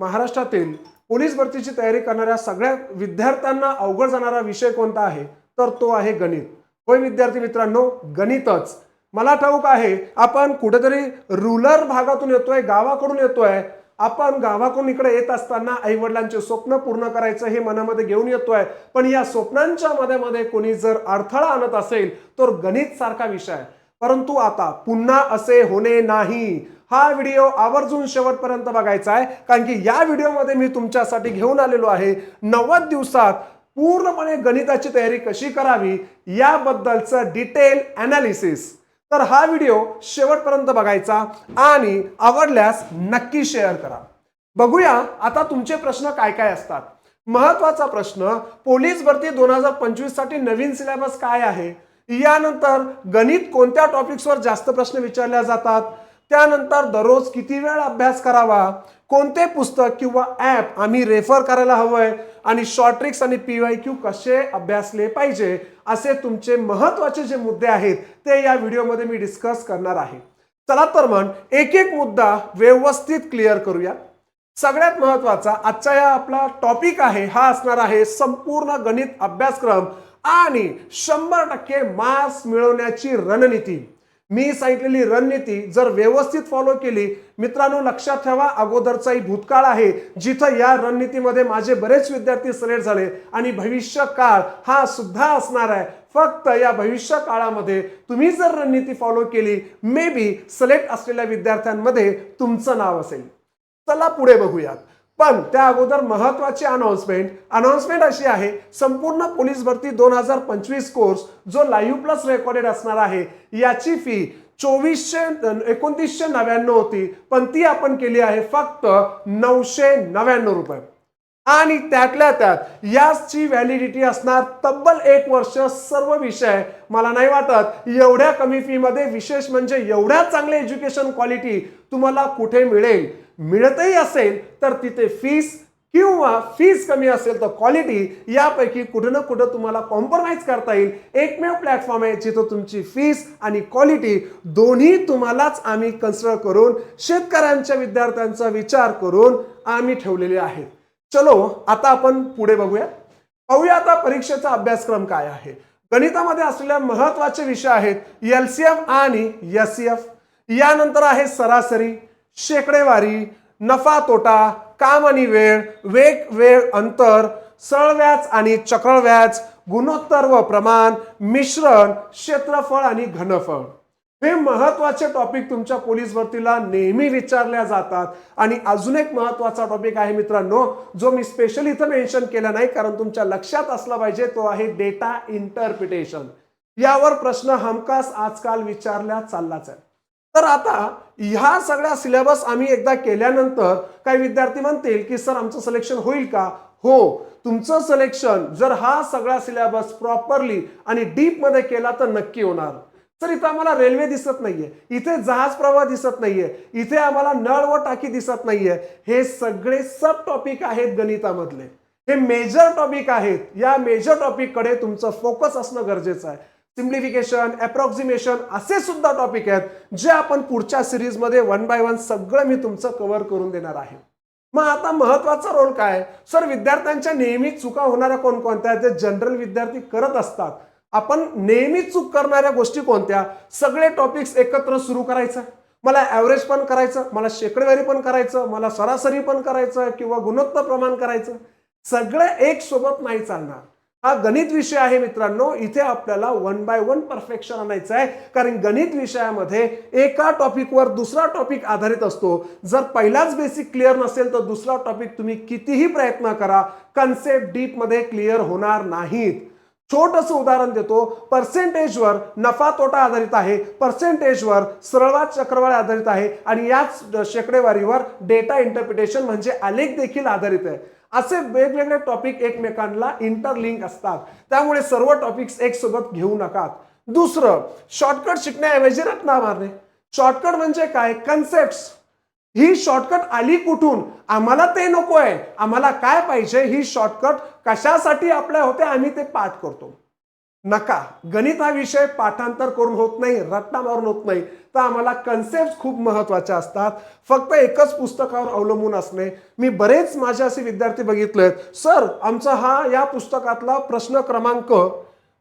महाराष्ट्रातील पोलीस भरतीची तयारी करणाऱ्या सगळ्या विद्यार्थ्यांना अवघड जाणारा विषय कोणता आहे? तर तो आहे गणित. होय विद्यार्थी मित्रांनो गणितच. मला ठाऊक आहे आपण कुठेतरी रुरल भागातून येतोय गावाकडून येतोय. आपण गावाकडून इकडे येत असताना आईवडिलांचे स्वप्न पूर्ण करायचं हे मनामध्ये घेऊन येतोय. पण या स्वप्नांच्या मध्ये कोणी जर अडथळा आणत असेल तर गणित सारखा विषय आहे. परंतु आता पुन्हा असे होणे नाही. हा व्हिडिओ आवर्जून शेवटपर्यंत बघायचा आहे. कारण की या व्हिडिओमध्ये मी तुमच्यासाठी घेऊन आलेलो आहे. नव्वद दिवसात पूर्णपणे गणिताची तयारी कशी करावी याबद्दलचं डिटेल अनालिसिस तर हा व्हिडिओ शेवटपर्यंत बघायचा आणि आवडल्यास नक्की शेअर करा. बघूया आता तुमचे प्रश्न काय काय असतात. महत्त्वाचा प्रश्न पोलीस भरती दोन हजार पंचवीससाठी नवीन सिलेबस काय आहे? यानंतर गणित कोणत्या टॉपिक्सवर जास्त प्रश्न विचारल्या जातात? त्यानंतर दररोज किती वेळ अभ्यास करावा? कोणते पुस्तक किंवा ॲप आम्ही रेफर करायला हवंय? आणि शॉर्ट ट्रिक्स आणि पीवाय क्यू कसे अभ्यासले पाहिजे? असे तुमचे महत्त्वाचे जे मुद्दे आहेत ते या व्हिडिओमध्ये मी डिस्कस करणार आहे. चला तर मग एक एक मुद्दा व्यवस्थित क्लिअर करूया. सगळ्यात महत्त्वाचा आजचा या आपला टॉपिक आहे हा असणार आहे संपूर्ण गणित अभ्यासक्रम आणि शंभर टक्के मार्क्स मिळवण्याची रणनीती. मी सांगितलेली रणनीती जर व्यवस्थित फॉलो केली मित्रांनो लक्षात ठेवा अगोदरचाही भूतकाळ आहे जिथं या रणनीतीमध्ये माझे बरेच विद्यार्थी सिलेक्ट झाले आणि भविष्य काळ हा सुद्धा असणार आहे. फक्त या भविष्य काळामध्ये तुम्ही जर रणनीती फॉलो केली मे बी सिलेक्ट असलेल्या विद्यार्थ्यांमध्ये तुमचं नाव असेल. चला पुढे बघूयात. पण त्या अगोदर महत्वाची अनाउन्समेंट अनाउन्समेंट अशी आहे संपूर्ण पोलीस भरती दोन हजार पंचवीस कोर्स जो लाईव्ह प्लस रेकॉर्डेड असणार आहे याची फी चोवीसशे एकोणतीसशे नव्याण्णव होती पण ती आपण केली आहे फक्त नऊशे नव्याण्णव रुपये. आणि त्यातल्या त्यात याची व्हॅलिडिटी असणार तब्बल एक वर्ष सर्व विषय. मला नाही वाटत एवढ्या कमी फी मध्ये विशेष म्हणजे एवढ्या चांगले एज्युकेशन क्वालिटी तुम्हाला कुठे मिळेल. मिळतही असेल तर तिथे फीस किंवा फीस कमी असेल तर क्वालिटी यापैकी कुठं ना कुठं तुम्हाला कॉम्प्रोमाइज करता येईल. एकमेव प्लॅटफॉर्म आहे जिथं तुमची फीस आणि क्वालिटी दोन्ही तुम्हालाच आम्ही कन्सिडर करून शेतकऱ्यांच्या विद्यार्थ्यांचा विचार करून आम्ही ठेवलेले आहेत. चलो आता आपण पुढे बघूया. पाहूया आता परीक्षेचा अभ्यासक्रम काय आहे. गणितामध्ये असलेल्या महत्त्वाचे विषय आहेत एलसीएफ आणि एफ यानंतर आहे सरासरी. शेकडेवारी नफा तोटा काम आणि वेळ वेग वेळ अंतर सळव्याज आणि चक्रव्याज गुणोत्तर व प्रमाण मिश्रण क्षेत्रफळ आणि घनफळ. हे महत्त्वाचे टॉपिक तुमच्या पोलीस भरतीला नेहमी विचारल्या जातात. आणि अजून एक महत्त्वाचा टॉपिक आहे मित्रांनो जो मी स्पेशल इथं मेन्शन केला नाही कारण तुमच्या लक्षात असला पाहिजे तो आहे डेटा इंटरप्रिटेशन यावर प्रश्न हमखास आजकाल विचारल्या चाललाच आहे. तर आता ह्या सगळ्या सिलेबस आम्ही एकदा केल्यानंतर काही विद्यार्थी म्हणतील की सर आमचं सिलेक्शन होईल का? हो तुमचं सिलेक्शन जर हा सगळा सिलेबस प्रॉपरली आणि डीपमध्ये केला तर नक्की होणार. सर इथं आम्हाला रेल्वे दिसत नाहीये. इथे जहाज प्रवाह दिसत नाहीये. इथे आम्हाला नळ व टाकी दिसत नाहीये. हे सगळे सब टॉपिक आहेत गणितामधले. हे मेजर टॉपिक आहेत. या मेजर टॉपिककडे तुमचं फोकस असणं गरजेचं आहे. सिम्प्लिफिकेशन अप्रॉक्सिमेशन असे सुद्धा टॉपिक आहेत जे आपण पुढच्या सिरीजमध्ये वन बाय वन सगळं मी तुमचं कव्हर करून देणार आहे. मग आता महत्त्वाचा रोल काय? सर विद्यार्थ्यांच्या नेहमी चुका होणाऱ्या कोणकोणत्या जे जनरल विद्यार्थी करत असतात. आपण नेहमी चूक करणाऱ्या गोष्टी कोणत्या? सगळे टॉपिक्स एकत्र सुरू करायचं. मला ॲव्हरेज पण करायचं मला शेकडेवारी पण करायचं मला सरासरी पण करायचं किंवा गुणोत्तर प्रमाण करायचं. सगळं एक सोबत नाही चालणार. हा गणित विषय आहे मित्रांनो. इथे आपल्याला वन बाय वन परफेक्शन आणायचं आहे. कारण गणित विषयामध्ये एका टॉपिकवर दुसरा टॉपिक आधारित असतो. जर पहिलाच बेसिक क्लिअर नसेल तर दुसरा टॉपिक तुम्ही कितीही प्रयत्न करा कन्सेप्ट डीपमध्ये क्लिअर होणार नाहीत. छोटस उदाहरण देतो. पर्सेंटेजवर नफा तोटा आधारित आहे. पर्सेंटेजवर सरळवाद चक्रवाळ आधारित आहे. आणि याच शेकडेवारीवर डेटा इंटरप्रिटेशन म्हणजे आलेख देखील आधारित आहे. असे वेगवेगळे टॉपिक एकमेकांना इंटरलिंक असतात. त्यामुळे सर्व टॉपिक्स एक सोबत घेऊ नकात. दुसरं शॉर्टकट शिकण्याऐवजी रत्ना मारणे. शॉर्टकट म्हणजे काय? कन्सेप्ट ही शॉर्टकट आली कुठून? आम्हाला ते नको आहे आम्हाला काय पाहिजे? ही शॉर्टकट कशासाठी आपल्या होते? आम्ही ते पाठ करतो. नका. गणित हा विषय पाठांतर करून होत नाही रट्टा मारून होत नाही. तर आम्हाला कन्सेप्ट खूप महत्त्वाच्या असतात. फक्त एकच पुस्तकावर अवलंबून असणे. मी बरेच माझे असे विद्यार्थी बघितलेत. सर आमचा हा या पुस्तकातला प्रश्न क्रमांक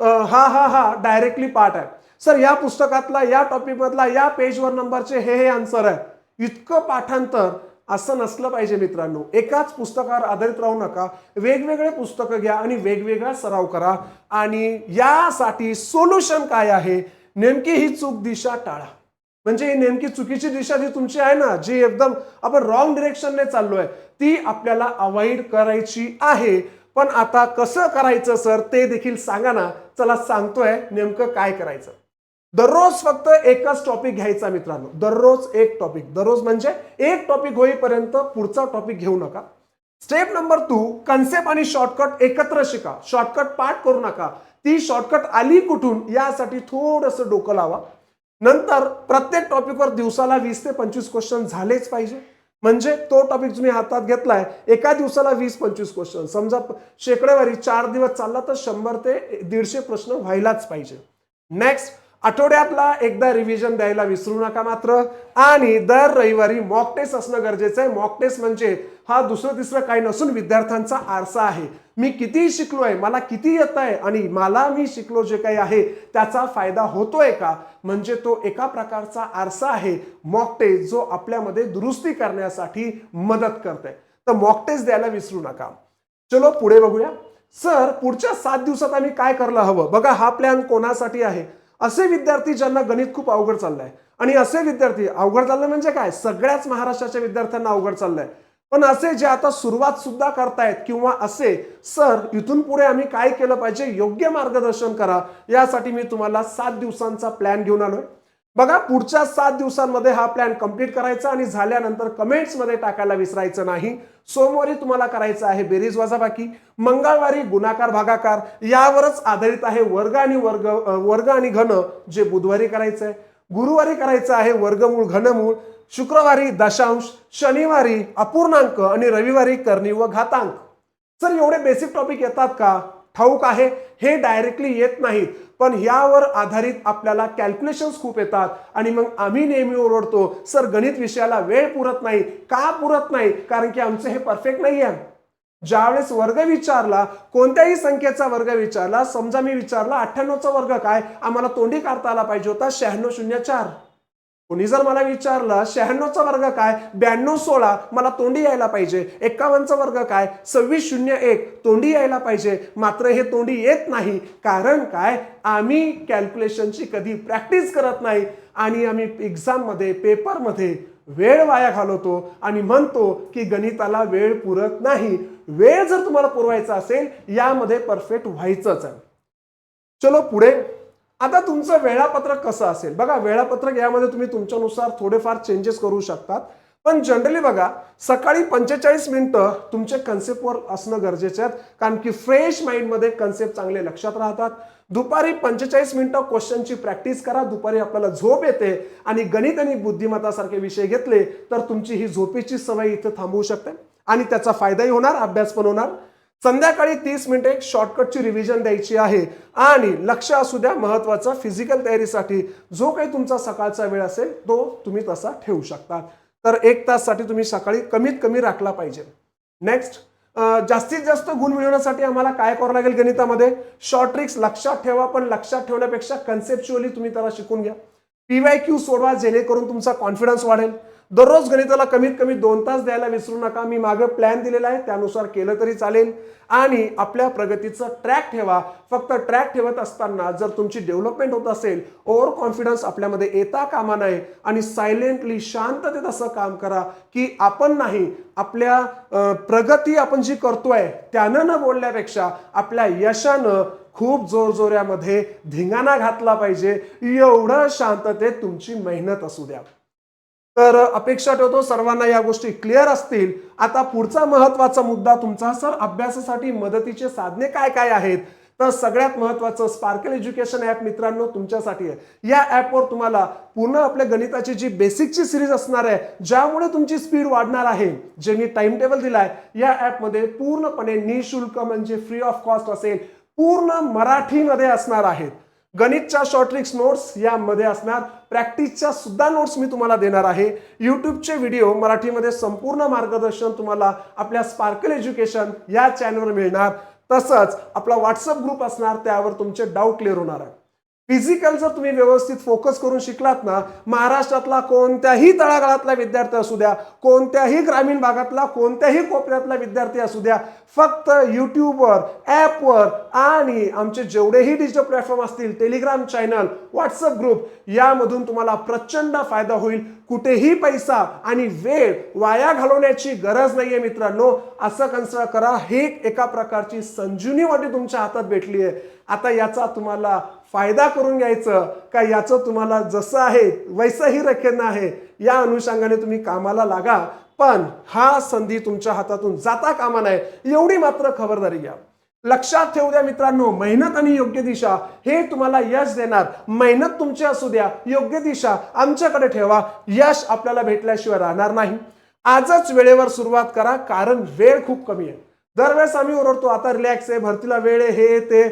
हा हा हा डायरेक्टली पाठ आहे. सर या पुस्तकातला या टॉपिक मधला या पेजवर नंबरचे हे हे आन्सर आहे. इतकं पाठांतर असं नसलं पाहिजे मित्रांनो. एकाच पुस्तकावर आधारित राहू नका. वेगवेगळे पुस्तकं घ्या आणि वेगवेगळा सराव करा. आणि यासाठी सोल्युशन काय आहे? नेमकी ही चूक दिशा टाळा. म्हणजे ही नेमकी चुकीची दिशा जी तुमची आहे ना जी एकदम आपण रॉंग डिरेक्शनने चाललोय ती आपल्याला अवॉइड करायची आहे. पण आता कसं करायचं सर? ते देखील सांगा ना. चला सांगतोय नेमकं काय करायचं. दररोज फक्त एकच टॉपिक घ्यायचा मित्रांनो. दररोज एक टॉपिक दररोज म्हणजे एक टॉपिक होईपर्यंत पुढचा टॉपिक घेऊ नका. स्टेप नंबर टू कन्सेप्ट आणि शॉर्टकट एकत्र शिका. शॉर्टकट पाठ करू नका. ती शॉर्टकट आली कुठून यासाठी थोडंसं डोकं लावा. नंतर प्रत्येक टॉपिकवर दिवसाला वीस ते पंचवीस क्वेश्चन झालेच पाहिजे. म्हणजे तो टॉपिक तुम्ही हातात घेतलाय एका दिवसाला वीस पंचवीस क्वेश्चन समजा शेकडेवारी चार दिवस चालला तर शंभर ते दीडशे प्रश्न व्हायलाच पाहिजे. नेक्स्ट आठवड्यातला एकदा रिव्हिजन द्यायला विसरू नका मात्र. आणि दर रविवारी मॉक टेस्ट असणं गरजेचं आहे. मॉक टेस्ट म्हणजे हा दुसरं तिसरं काही नसून विद्यार्थ्यांचा आरसा आहे. मी किती शिकलोय मला किती येत आहे आणि मला मी शिकलो जे काही आहे त्याचा फायदा होतोय का? म्हणजे तो एका प्रकारचा आरसा आहे. मॉक टेस्ट जो आपल्यामध्ये दुरुस्ती करण्यासाठी मदत करते तर मॉक टेस्ट द्यायला विसरू नका. चलो पुढे बघूया. सर पुढच्या सात दिवसात आम्ही काय करायला हवं? बघा हा प्लॅन कोणासाठी आहे? असे विद्यार्थी ज्यांना गणित खूप अवघड चाललंय. आणि असे विद्यार्थी अवघड चाललंय म्हणजे काय? सगळ्याच महाराष्ट्राच्या विद्यार्थ्यांना अवघड चाललंय. पण असे जे आता सुरुवात सुद्धा करतायत किंवा असे सर इथून पुढे आम्ही काय केलं पाहिजे? योग्य मार्गदर्शन करा. यासाठी मी तुम्हाला सात दिवसांचा प्लॅन घेऊन आलोय. बघा पुढच्या सात दिवसांमध्ये हा प्लॅन कंप्लीट करायचा आणि झाल्यानंतर कमेंट्समध्ये टाकायला विसरायचं नाही. सोमवारी तुम्हाला करायचं आहे बेरीज वजाबाकी मंगळवारी गुणाकार भागाकार. यावरच आधारित आहे वर्ग आणि वर्ग वर्ग आणि घन जे बुधवारी करायचं आहे गुरुवारी करायचं आहे वर्गमूळ घनमूळ. शुक्रवारी दशांश शनिवारी अपूर्णांक आणि रविवारी कर्णी व घातांक. सर एवढे बेसिक टॉपिक येतात का? ठाऊक आहे हे डायरेक्टली येत नाहीत पण यावर आधारित आपल्याला कॅल्क्युलेशन्स खूप येतात. आणि मग आम्ही नेहमी ओरडतो सर गणित विषयाला वेळ पुरत नाही. का पुरत नाही? कारण की आमचं हे परफेक्ट नाही आहे. ज्यावेळेस वर्ग विचारला कोणत्याही संख्येचा वर्ग विचारला समजा मी विचारला अठ्ठ्याण्णवचा वर्ग काय? आम्हाला तोंडी काढता आला पाहिजे होता शहाण्णव शून्य चार. कोणी जर मला विचारलं शहाण्णवचा वर्ग काय? ब्याण्णव सोळा मला तोंडी यायला पाहिजे. एक्कावन्नचा वर्ग काय? सव्वीस शून्य एक तोंडी यायला पाहिजे. मात्र हे तोंडी येत नाही. कारण काय? आम्ही कॅल्क्युलेशनची कधी प्रॅक्टिस करत नाही. आणि आम्ही एक्झाममध्ये पेपरमध्ये वेळ वाया घालवतो आणि म्हणतो की गणिताला वेळ पुरत नाही. वेळ जर तुम्हाला पुरवायचा असेल यामध्ये परफेक्ट व्हायचंच आहे. चलो पुढे. आता तुमचं वेळापत्रक कसं असेल? बघा वेळापत्रक यामध्ये तुम्ही तुमच्यानुसार थोडेफार चेंजेस करू शकतात. पण जनरली बघा सकाळी पंचेचाळीस मिनिटं तुमचे कन्सेप्टवर असणं गरजेचे आहेत कारण की फ्रेश माइंडमध्ये कन्सेप्ट चांगले लक्षात राहतात. दुपारी पंचेचाळीस मिनिटं क्वेश्चनची प्रॅक्टिस करा. दुपारी आपल्याला झोप येते आणि गणित आणि बुद्धिमत्तासारखे विषय घेतले तर तुमची ही झोपेची सवय इथे थांबवू शकते. आणि त्याचा फायदाही होणार अभ्यास पण होणार. संध्याकाळी तीस मिनिटे शॉर्टकटची रिव्हिजन द्यायची आहे. आणि लक्ष असू द्या महत्त्वाचा फिजिकल तयारीसाठी जो काही तुमचा सकाळचा वेळ असेल तो तुम्ही तसा ठेवू शकता. तर एक ताससाठी तुम्ही सकाळी कमीत कमी राखला पाहिजे. नेक्स्ट जास्तीत जास्त गुण मिळवण्यासाठी आम्हाला काय करावं लागेल गणितामध्ये? शॉर्ट ट्रिक्स लक्षात ठेवा पण लक्षात ठेवण्यापेक्षा कन्सेप्च्युअली तुम्ही त्याला शिकून घ्या. पीवाय क्यू सोडवा जेणेकरून तुमचा कॉन्फिडन्स वाढेल. दररोज गणिताला कमीत कमी दोन तास द्यायला विसरू नका. मी मागे प्लॅन दिलेला आहे त्यानुसार केलं तरी चालेल. आणि आपल्या प्रगतीचं ट्रॅक ठेवा. फक्त ट्रॅक ठेवत असताना जर तुमची डेव्हलपमेंट होत असेल ओव्हर कॉन्फिडन्स आपल्यामध्ये येता कामा नये. आणि सायलेंटली शांततेत असं काम करा की आपण नाही आपल्या प्रगती आपण जी करतोय त्यानं न बोलण्यापेक्षा आपल्या यशानं खूप जोरजोऱ्यामध्ये धिंगाणा घातला पाहिजे. एवढं शांततेत तुमची मेहनत असू द्या. तर अपेक्षा ठेवतो सर्वांना या गोष्टी क्लिअर असतील. आता पुढचा महत्त्वाचा मुद्दा तुमचा सर अभ्यासासाठी मदतीचे साधने काय काय आहेत? तर सगळ्यात महत्वाचं स्पार्कल एज्युकेशन ॲप मित्रांनो तुमच्यासाठी आहे. या ॲपवर तुम्हाला पूर्ण आपल्या गणिताची जी बेसिकची सिरीज असणार आहे ज्यामुळे तुमची स्पीड वाढणार आहे. जे मी टाइम टेबल दिलाय या ॲपमध्ये पूर्णपणे निशुल्क म्हणजे फ्री ऑफ कॉस्ट असेल पूर्ण मराठीमध्ये असणार आहेत. गणितच्या शॉर्ट ट्रिक्स नोट्स यामध्ये असणार. प्रॅक्टिसच्या सुद्धा नोट्स मी तुम्हाला देणार आहे. युट्यूबचे व्हिडिओ मराठीमध्ये संपूर्ण मार्गदर्शन तुम्हाला आपल्या स्पार्कल एज्युकेशन या चॅनलवर मिळणार. तसंच आपला व्हॉट्सअप ग्रुप असणार त्यावर तुमचे डाऊट क्लिअर होणार आहे. फिजिकल जर तुम्ही व्यवस्थित फोकस करून शिकलात ना महाराष्ट्रातला कोणत्याही तळागाळातला विद्यार्थी असू द्या कोणत्याही ग्रामीण भागातला कोणत्याही कोपऱ्यातला विद्यार्थी असू द्या फक्त यूट्यूबवर ॲपवर आणि आमचे जेवढेही डिजिटल प्लॅटफॉर्म असतील टेलिग्राम चॅनल व्हॉट्सअप ग्रुप यामधून तुम्हाला प्रचंड फायदा होईल. कुठेही पैसा आणि वेळ वाया घालवण्याची गरज नाहीये मित्रांनो. असं कन्सिडर करा हे एका प्रकारची संजीवनी वाटी तुमच्या हातात भेटली आहे आता याचा तुम्हाला फायदा करून घ्यायचं का याचं तुम्हाला जसं आहे वैसंही रखेन आहे या अनुषंगाने तुम्ही कामाला लागा. पण हा संधी तुमच्या हातातून जाता कामा नाही एवढी मात्र खबरदारी घ्या. लक्षात ठेवू द्या मित्रांनो मेहनत आणि योग्य दिशा हे तुम्हाला यश देणार. मेहनत तुमची असू द्या योग्य दिशा आमच्याकडे ठेवा. यश आपल्याला भेटल्याशिवाय राहणार नाही. आजच वेळेवर सुरुवात करा कारण वेळ खूप कमी आहे. दरवेळेस आम्ही ओरडतो आता रिलॅक्स आहे भरतीला वेळ आहे हे ते.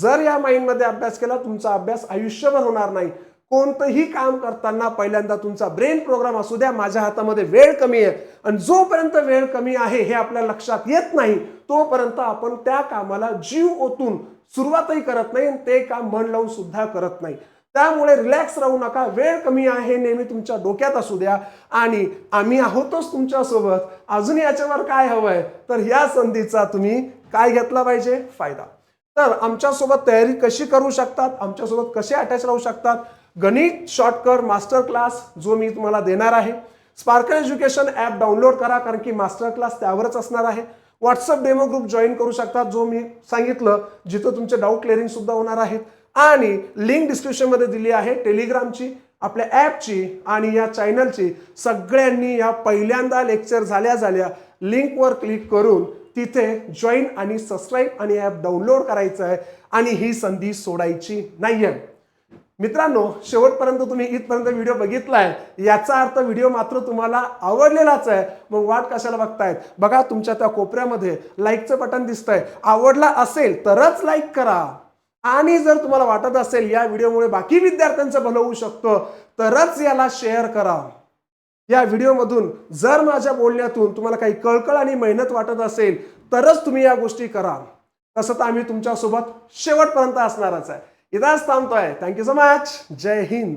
जर या माइंडमध्ये अभ्यास केला तुमचा अभ्यास आयुष्यभर होणार नाही. कोणतंही काम करताना पहिल्यांदा तुमचा ब्रेन प्रोग्राम असू द्या माझ्या हातामध्ये वेळ कमी आहे. आणि जोपर्यंत वेळ कमी आहे हे आपल्या लक्षात येत नाही तोपर्यंत आपण त्या कामाला जीव ओतून सुरुवातही करत नाही आणि ते काम मन लावून सुद्धा करत नाही. त्यामुळे रिलॅक्स राहू नका. वेळ कमी आहे नेहमी तुमच्या डोक्यात असू द्या. आणि आम्ही आहोतच तुमच्यासोबत. अजून याच्यावर काय हवंय? तर या संधीचा तुम्ही काय घेतला पाहिजे? फायदा. तर आमच्यासोबत तयारी कशी करू शकतात? आमच्यासोबत कसे अटॅच राहू शकतात? गणित शॉर्टकर मास्टर क्लास जो मी तुम्हाला देणार आहे. स्पार्कल एज्युकेशन ॲप डाउनलोड करा कारण की मास्टर क्लास त्यावरच असणार आहे. व्हॉट्सअप डेमो ग्रुप जॉईन करू शकतात जो मी सांगितलं जिथं तुमचे डाऊट क्लिअरिंग सुद्धा होणार आहेत. आणि लिंक डिस्क्रिप्शनमध्ये दिली आहे टेलिग्रामची आपल्या ॲपची आणि या चॅनलची सगळ्यांनी या पहिल्यांदा लेक्चर झाल्या झाल्या लिंकवर क्लिक करून तिथे जॉईन आणि सबस्क्राईब आणि ॲप डाउनलोड करायचं आहे आणि ही संधी सोडायची नाही आहे मित्रांनो शेवटपर्यंत तुम्ही इथपर्यंत व्हिडिओ बघितलाय याचा अर्थ व्हिडिओ मात्र तुम्हाला आवडलेलाच आहे. मग वाट कशाला बघतायत? बघा तुमच्या त्या कोपऱ्यामध्ये लाईकचं बटन दिसतंय. आवडला असेल तरच लाईक करा. आणि जर तुम्हाला वाटत असेल या व्हिडिओमुळे बाकी विद्यार्थ्यांचं भलं होऊ शकतं तरच याला शेअर करा. या व्हिडिओमधून जर माझ्या बोलण्यातून तुम्हाला काही कळकळ आणि मेहनत वाटत असेल तरच तुम्ही या गोष्टी करा. तसं तर आम्ही तुमच्यासोबत शेवटपर्यंत असणारच आहे. इथंच थांबतोय. थँक्यू सो मच जय हिंद.